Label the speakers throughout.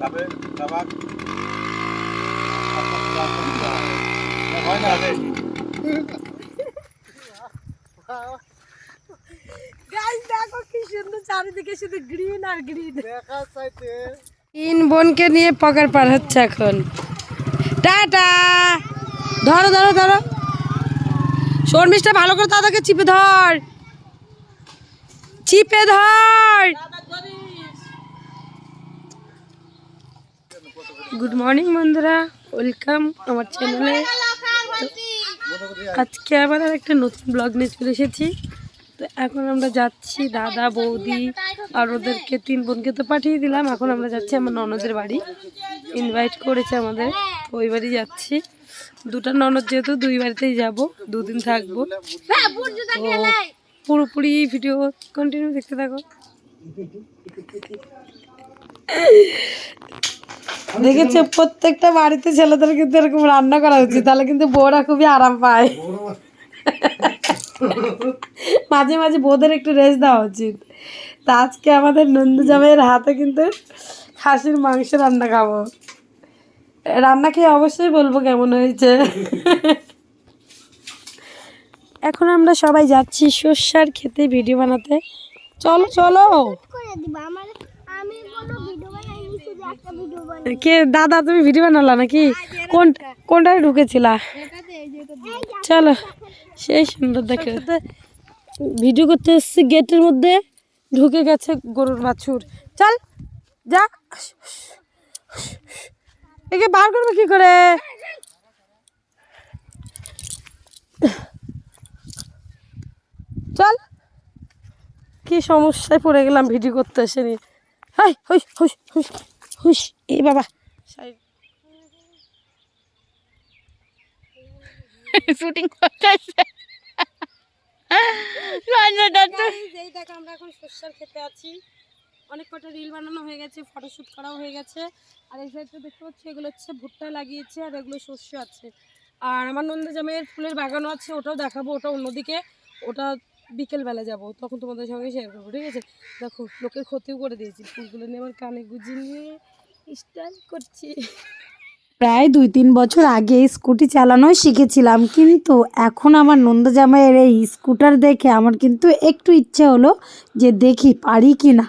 Speaker 1: তবে তাবাক হয় না রে
Speaker 2: দেখো কি সুন্দর চারিদিকে শুধু গ্রিন আর গ্রিন
Speaker 1: দেখা চাইতে।
Speaker 2: তিন বোনকে নিয়ে পকার পার হচ্ছে এখন। টাটা! ধরো ধরো ধরো। শর্মিষ্ঠা ভালো করে দাদাকে চিপে ধর। চিপে ধর! গুড মর্নিং বন্ধুরা। ওয়েলকাম আমার চ্যানেলে আজকে আবার আর একটা নতুন ব্লগ নিয়ে চলে এসেছি। তো এখন আমরা যাচ্ছি দাদা, বৌদি আর ওদেরকে, তিন বোনকে তো পাঠিয়ে দিলাম। এখন আমরা যাচ্ছি আমার ননদের বাড়ি। ইনভাইট করেছে আমাদের। ওই বাড়ি যাচ্ছি। দুটো ননদ যেহেতু, দুই বাড়িতেই যাব। দুদিন থাকব। তো পুরোপুরি ভিডিও কন্টিনিউ দেখতে থাকো। দেখেছ প্রত্যেকটা বাড়িতে ছেলেদের কিন্তু এরকম রান্না করা উচিত তাহলে কিন্তু বউরা খুবই আরাম পায়। মাঝে মাঝে বউদের একটু রেস্ট দেওয়া উচিত। তা আজকে আমাদের নন্দু জামাইয়ের হাতে কিন্তু খাসির মাংস রান্না খাব। রান্না খেয়ে অবশ্যই বলব কেমন হয়েছে। এখন আমরা সবাই যাচ্ছি সর্ষার খেতে ভিডিও বানাতে। চলো চলো।
Speaker 3: আমার আমি কোনো ভিডিও বানাইনি শুধু একটা ভিডিও বানাই
Speaker 2: কে দাদা, তুমি ভিডিও বানালা নাকি? কোন কোনটায় ঢুকেছিলা? চলো, সেই সুন্দর দেখে। ভিডিও করতে এসছি, গেটের মধ্যে ঢুকে গেছে গরুর বাছুর। চল, যা। একে বার করবে কি করে? চল। কি সমস্যায় পড়ে গেলাম ভিডিও করতে এসে হাই হুস হুস হুস হুস এ বাবা।
Speaker 4: শুটিং করতেছে।
Speaker 2: এই দেখো আমরা এখন সর্ষার খেতে আছি। অনেক কটা রিল বানানো হয়ে গেছে ফটোশ্যুট করাও হয়ে গেছে। আর এই সাইডটা দেখতে পাচ্ছি এগুলো হচ্ছে ভুট্টা লাগিয়েছে আর এগুলো শস্য আছে। আর আমার নন্দ জামের ফুলের বাগানও আছে ওটাও দেখাবো ওটা অন্যদিকে। ওটা বিকেলবেলা যাব, তখন তোমাদের সঙ্গে শেয়ার করব, ঠিক আছে? দেখো, লোকের ক্ষতিও করে দিয়েছি, ফুলগুলো নিয়ে আমার কানে গুজি নিয়ে স্টাইল করছি।
Speaker 5: প্রায় দুই তিন বছর আগে স্কুটি চালানোই শিখেছিলাম, কিন্তু এখন আমার নন্দ জামাইয়ের এই স্কুটার দেখে আমার কিন্তু একটু ইচ্ছে হলো যে দেখি পারি কি না।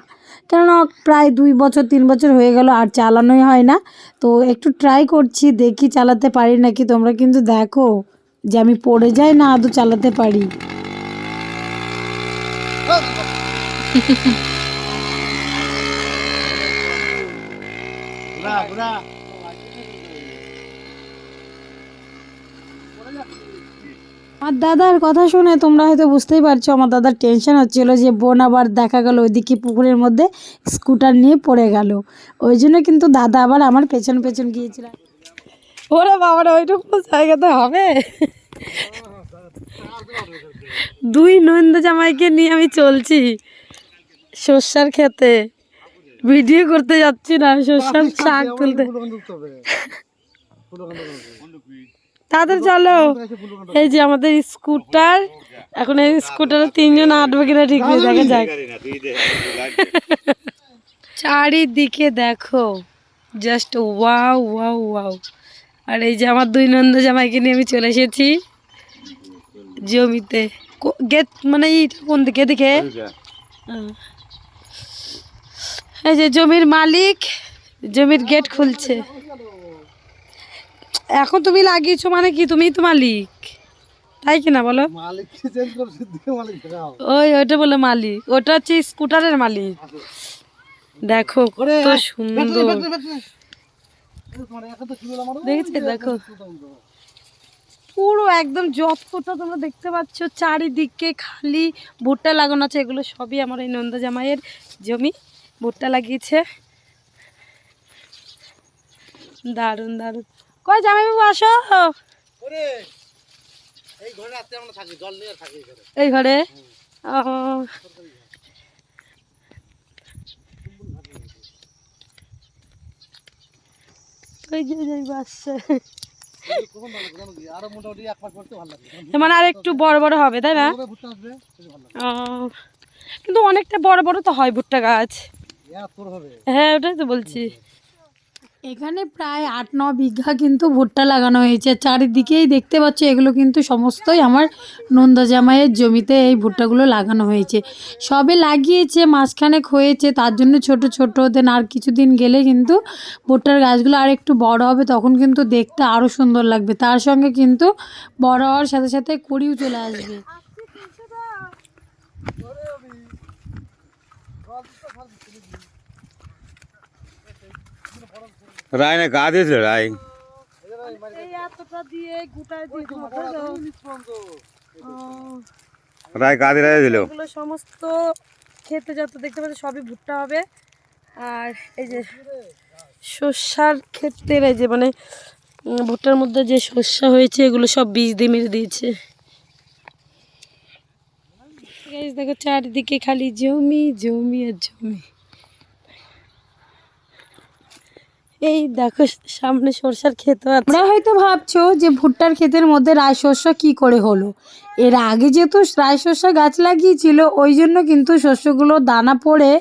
Speaker 5: কেননা প্রায় দুই বছর, তিন বছর হয়ে গেল, আর চালানোই হয় না। তো একটু ট্রাই করছি, দেখি চালাতে পারি নাকি, তোমরা কিন্তু দেখো যে আমি পড়ে যাই না আদৌ চালাতে পারি
Speaker 1: বুড়া বুড়া
Speaker 5: আমার দাদার কথা শুনে তোমরা হয়তো বুঝতেই পারছ, আমার দাদার টেনশন হচ্ছিল যে বোন আবার দেখা গেল ওইদিকে পুকুরের মধ্যে স্কুটার নিয়ে পড়ে গেল। ওই জন্য কিন্তু দাদা আবার আমার পেছন পেছন গিয়েছিলাম
Speaker 2: ওরে বাবারা, ওইটুকু জায়গাতে হবে। দুই নন্দ জামাইকে নিয়ে আমি চলছি। সর্ষার খেতে। ভিডিও করতে যাচ্ছি না সর্ষার শাক তুলতে। তাদের চলো এই যে আমাদের স্কুটার এখন এই স্কুটারে তিনজন আটবে কিনা ঠিক নেই দেখা যাক। চারিদিকে দেখো জাস্ট ওয়াও ওয়াও ওয়াও আর এই যে আমার দুই নন্দ জামাইকে নিয়ে আমি চলে এসেছি জমিতে। গেট মানে এইটা কোন দিকে? দিকে এই যে জমির মালিক জমির গেট খুলছে। এখন তুমি লাগিয়েছো মানে কি? তুমি তো মালিক। তাই কিনা বলো? ওই ওইটা বলে মালিক। ওটা হচ্ছে স্কুটারের মালিক। দেখো কত সুন্দর। দেখেছি? দেখো। পুরো একদম যতটা তোমরা দেখতে পাচ্ছ চারিদিকে খালি ভুট্টা লাগানো আছে। এগুলো সবই আমার এই নন্দা জামাইয়ের জমি। ভুট্টা লাগিয়েছে। দারুণ দারুণ। কয় জামাইবাবু আসো।
Speaker 1: এই ঘরে
Speaker 2: মানে আর একটু বড় বড় হবে তাই না? কিন্তু অনেকটা বড় বড় তো হয় ভুট্টা গাছ। হ্যাঁ ওটাই তো বলছি।
Speaker 5: এখানে প্রায় আট, ন বিঘা কিন্তু ভুট্টা লাগানো হয়েছে। চারিদিকেই দেখতে পাচ্ছ, এগুলো কিন্তু সমস্তই আমার নন্দা জামাইয়ের জমিতে এই ভুট্টাগুলো লাগানো হয়েছে। সবে লাগিয়েছে, মাঝখানেক হয়েছে, তার জন্য ছোট ছোট, দেন আর কিছুদিন গেলে কিন্তু ভুট্টার গাছগুলো আর একটু বড় হবে, তখন কিন্তু দেখতে আরও সুন্দর লাগবে। তার সঙ্গে কিন্তু বড় হওয়ার সাথে সাথে কুড়িও চলে আসবে।
Speaker 6: রায় না গা দিয়েছিল রায়? রায় গা দিয়ে রায় দিল
Speaker 2: সমস্ত খেতে যত দেখতে পাচ্ছি সবই ভুট্টা হবে। আর এই যে শস্যার ক্ষেত্রে, এই যে মানে ভুট্টার মধ্যে যে শস্য হয়েছে, এগুলো সব বীজ দিয়ে মেরে দিয়েছে। Guys, দেখো চারিদিকে খালি জমি জমি আর জমি। এই দেখো সামনে সরষার ক্ষেত আছে।
Speaker 5: তোমরা হয়তো ভাবছ যে ভুট্টার ক্ষেতের মধ্যে রায় শস্য কী করে হলো? এর আগে যেহেতু রায় শস্য গাছ লাগিয়েছিল ওই জন্য কিন্তু শস্যগুলো দানা পড়ে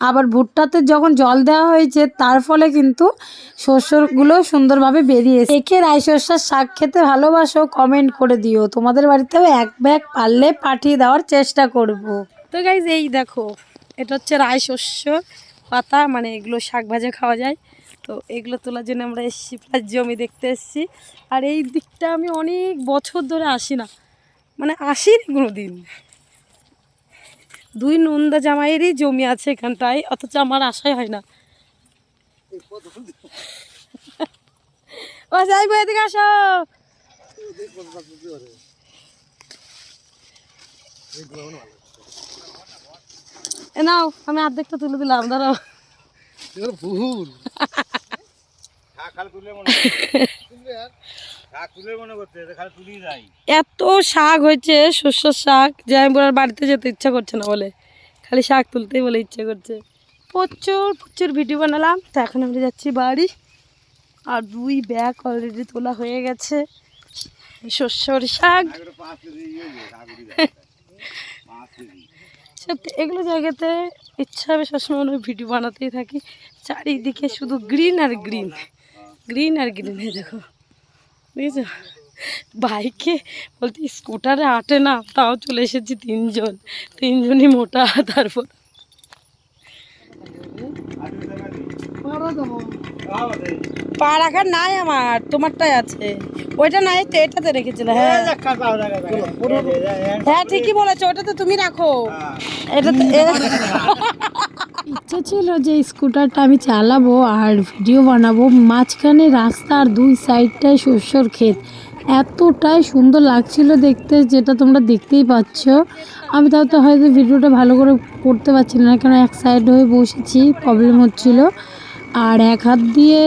Speaker 5: আবার ভুট্টাতে যখন জল দেওয়া হয়েছে, তার ফলে কিন্তু শস্যগুলো সুন্দরভাবে বেরিয়েছে একে রায় শস্যের শাক খেতে ভালোবাসো কমেন্ট করে দিও। তোমাদের বাড়িতেও এক ব্যাগ পারলে পাঠিয়ে দেওয়ার চেষ্টা করব।
Speaker 2: তো গাইজ এই দেখো, এটা হচ্ছে রায় শস্য পাতা মানে এগুলো শাক ভাজা খাওয়া যায়। তো এগুলো তোলার জন্য আমরা এসেছি, প্রায় জমি দেখতে এসেছি। আর এই দিকটা আমি অনেক বছর ধরে আসি না। মানে আসিনি কোনো দিন দুই নন্দা জামাইয়েরই জমি আছে এখানটায় অথচ আমার আশাই হয় না। ও যাইবো এদিকে আসো। এ নাও আমি অর্ধেকটা তুলে দিলাম দাঁড়াও।
Speaker 1: ভুল
Speaker 6: তুলে মনে
Speaker 2: এত শাক হয়েছে শস্যর শাক যে আমি বোনার বাড়িতে যেতে ইচ্ছা করছে না বলে। খালি শাক তুলতেই বলে ইচ্ছে করছে। প্রচুর প্রচুর ভিডিও বানালাম। তো এখন আমরা যাচ্ছি বাড়ি। আর দুই ব্যাগ অলরেডি তোলা হয়ে গেছে। শস্যর শাক।
Speaker 6: ইয়ে কেজি।
Speaker 2: সত্যি এগুলো জায়গাতে ইচ্ছা হবে সবসময় হয় ভিডিও বানাতেই থাকি। চারিদিকে শুধু গ্রিন আর গ্রিন গ্রিন আর গ্রিন এই দেখো। বুঝেছ বাইকে বলতে স্কুটারে আটে না তাও চলে এসেছি তিনজন। তিনজনই মোটা তারপর পা রাখার নাই আমার তোমারটাই আছে। ওইটা নাই তো এটাতে রেখেছিল হ্যাঁ। হ্যাঁ ঠিকই বলেছ ওটা তো তুমি রাখো। এটা তো এ-
Speaker 5: ইচ্ছে ছিল যে স্কুটারটা আমি চালাবো আর ভিডিও বানাবো। মাঝখানে রাস্তা আর দুই সাইডটায় শস্যর ক্ষেত। এতটাই সুন্দর লাগছিল দেখতে, যেটা তোমরা দেখতেই পাচ্ছ। আমি তাও তো হয়তো ভিডিওটা ভালো করে করতে পারছি না, কেন এক সাইড হয়ে বসেছি প্রবলেম হচ্ছিল। আর এক হাত দিয়ে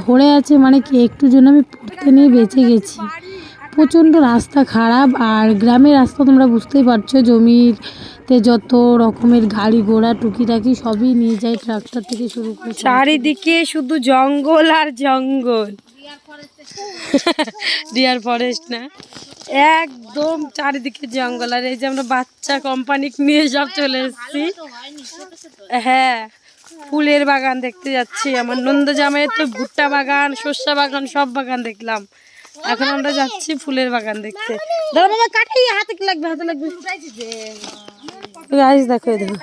Speaker 5: ধরে আছে মানে কি, একটু জন্য আমি পড়তে নিয়ে বেঁচে গেছি। প্রচণ্ড রাস্তা খারাপ আর গ্রামের রাস্তা তোমরা বুঝতেই পারছ জমিতে যত রকমের গাড়ি ঘোড়া টুকিটাকি সবই নিয়ে যায় ট্রাক্টর থেকে শুরু করে
Speaker 2: চারিদিকে শুধু জঙ্গল আর জঙ্গল। ডিয়ার ফরেস্ট না? একদম চারিদিকে জঙ্গল। আর এই যে আমরা বাচ্চা কোম্পানি নিয়ে সব চলে এসেছি। হ্যাঁ ফুলের বাগান দেখতে যাচ্ছি। আমার নন্দ জামাইয়ের তো ভুট্টা বাগান শস্য বাগান সব বাগান দেখলাম। এখন আমরা যাচ্ছি ফুলের বাগান দেখতে। দাদা বাবা কাটাই হাতে কি লাগবে হাতে লাগবে? গাছ দেখো এই দেখো।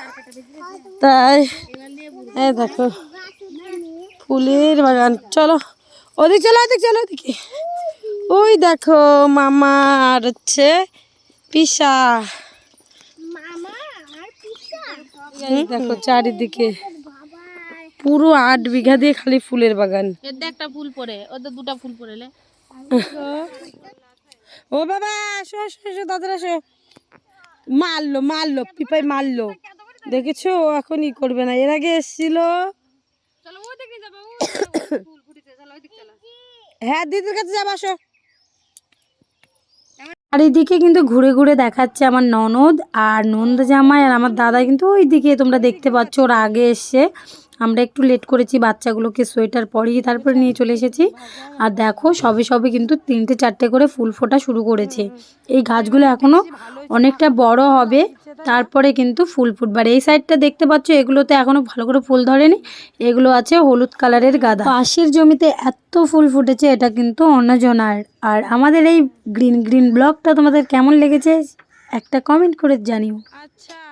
Speaker 2: তাই এই দেখো। ফুলের বাগান। চলো ওদিক চলো ওদিক চলো ওদিকে। ওই দেখো মামা আর হচ্ছে পিসা।
Speaker 3: মামা আর পিসা?
Speaker 2: এই দেখো চারিদিকে। পুরো আট বিঘা দিয়ে খালি ফুলের বাগান।
Speaker 4: এর একটা ফুল পরে ওদের দুটা ফুল পড়েলে
Speaker 2: ও বাবা আসো আসো আসো দাদার আসো। মারলো মারলো পিপাই মারলো। দেখেছ? ও এখন ই করবে না। এর আগে এসছিল। হ্যাঁ দিদির কাছে যাব আসো।
Speaker 5: চারিদিকে কিন্তু ঘুরে ঘুরে দেখাচ্ছে আমার ননদ আর নন্দ জামাই আর আমার দাদা কিন্তু ওই দিকে তোমরা দেখতে পাচ্ছ ওরা আগে এসছে। আমরা একটু লেট করেছি বাচ্চাগুলোকে সোয়েটার পরিয়ে তারপরে নিয়ে চলে এসেছি। আর দেখো সবে সবে কিন্তু তিনটে চারটে করে ফুল ফোটা শুরু করেছে। এই গাছগুলো এখনও অনেকটা বড় হবে, তারপরে কিন্তু ফুল ফুটবার এই সাইডটা দেখতে পাচ্ছ, এগুলোতে এখনও ভালো করে ফুল ধরেনি, এগুলো আছে হলুদ কালারের গাঁদা। পাশের জমিতে এত ফুল ফুটেছে, এটা কিন্তু অন্যজনার। আর আমাদের এই গ্রিন গ্রিন ব্লগটা তোমাদের কেমন লেগেছে, একটা কমেন্ট করে জানিও।
Speaker 2: আচ্ছা।